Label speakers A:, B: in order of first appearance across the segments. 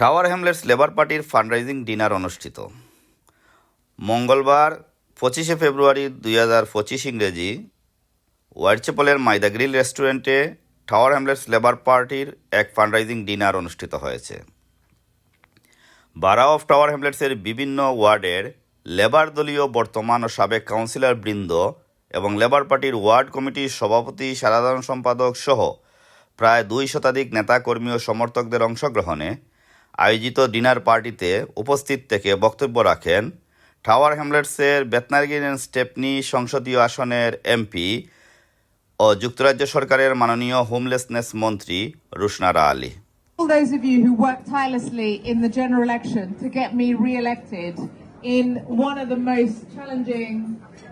A: Tower Hamlets Labour পার্টির fundraising dinner অনুষ্ঠিত। মঙ্গলবার, পঁচিশে ফেব্রুয়ারি দুই হাজার পঁচিশ ইংরেজি হোয়াইটচেপলের মাইদা গ্রিল রেস্টুরেন্টে টাওয়ার হ্যামলেটস লেবার পার্টির এক ফান্ডরাইজিং ডিনার অনুষ্ঠিত হয়েছে। বারা অফ টাওয়ার হ্যামলেটসের বিভিন্ন ওয়ার্ডের লেবার দলীয় বর্তমান ও সাবেক কাউন্সিলর বৃন্দ এবং লেবার পার্টির ওয়ার্ড কমিটির সভাপতি, সাধারণ সম্পাদক সহ প্রায় দুই শতাধিক নেতাকর্মী ও সমর্থকদের অংশগ্রহণে আয়োজিত ডিনার পার্টিতে উপস্থিত থেকে বক্তব্য রাখেন টাওয়ার হ্যামলেটসের বেতনারগিন স্টেপনি সংসদীয় আসনের এমপি ও যুক্তরাজ্য সরকারের মাননীয় হোমলেসনেস মন্ত্রী Rushanara Ali
B: all those of you who worked tirelessly in the general election to get me re-elected in one of the most challenging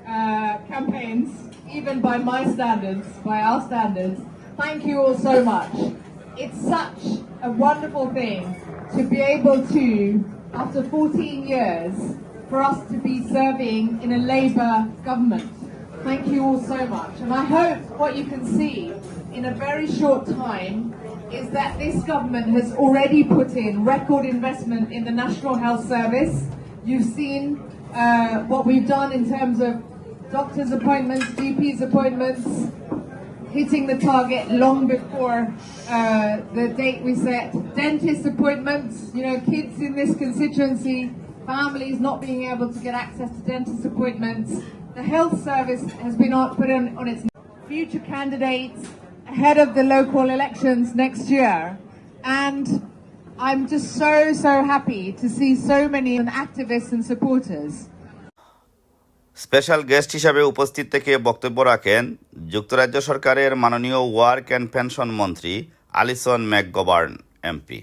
B: uh, campaigns, even by my standards, by our standards. Thank you all so much. It's such a wonderful thing to be able to, after 14 years, for us to be serving in a Labour government. Thank you all so much. And I hope what you can see in a very short time is that this government has already put in record investment in the National Health Service. You've seen uh, what we've done in terms of doctors' appointments, GPs' appointments, hitting the target long before uh, the date we set. Dentist appointments, you know, kids in this constituency, families not being able to get access to dentist appointments. The health service has been put on, on its future candidates ahead of the local elections next year. And I'm just so, so happy to see so many activists and supporters.
A: Special guest হিসাবে উপস্থিত থেকে বক্তব্য রাখেন যুক্তরাজ্য সরকারের মাননীয় work and pension মন্ত্রী Alison McGovern, MP.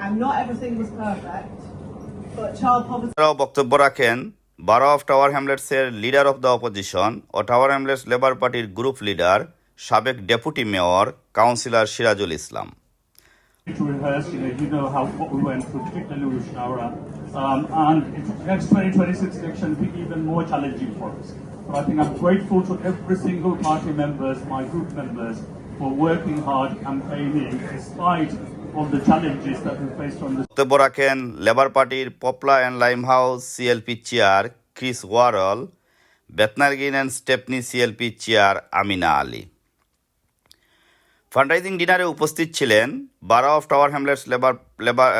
C: And not everything was perfect. But child poverty.
A: বক্তব্য রাখেন বারো অফ টাওয়ার হ্যামলেটসের লিডার অফ দ্য অপোজিশন ও টাওয়ার হ্যামলেটস লেবার পার্টির গ্রুপ লিডার সাবেক deputy mayor councillor Sirajul Islam
D: to rehearse, you know, you know how what we went through, particularly with Shara. Um, and it, next 2026 election will be even more challenging for us. But I think I'm grateful to every single party members, my group members, for working hard campaigning despite
A: বক্তব্য রাখেন Labour পার্টির Poplar and Limehouse CLP chair Chris Worrall, Bethnal Green and Stepney CLP chair Amina Ali. Fundraising ডিনারে উপস্থিত ছিলেন borough of Tower Hamlets Labour Labour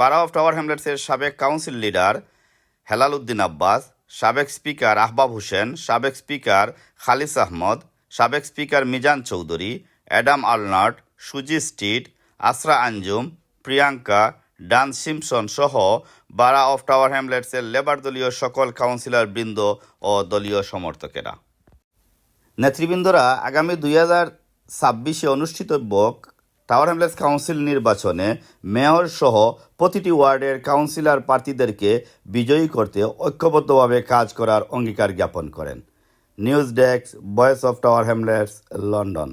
A: borough of Tower হ্যামলেটসের সাবেক council leader Helal Uddin Abbas, সাবেক speaker Ahbab Hossain, সাবেক speaker Khalis Ahmed, সাবেক speaker Mizan Chowdhury, Adam Allnatt, Suzy Street Asra Anjum, Priyanka, ডান Simpson সহ বারা of Tower হ্যামলেটসের labour দলীয় সকল কাউন্সিলর বৃন্দ ও দলীয় সমর্থকেরা। নেতৃবৃন্দরা আগামী দুই হাজার ছাব্বিশে অনুষ্ঠিতব্য টাওয়ার হ্যামলেটস কাউন্সিল নির্বাচনে মেয়র সহ প্রতিটি ওয়ার্ডের কাউন্সিলর প্রার্থীদেরকে বিজয়ী করতে ঐক্যবদ্ধভাবে কাজ করার অঙ্গীকার জ্ঞাপন করেন। News desk, voice of Tower Hamlets, London.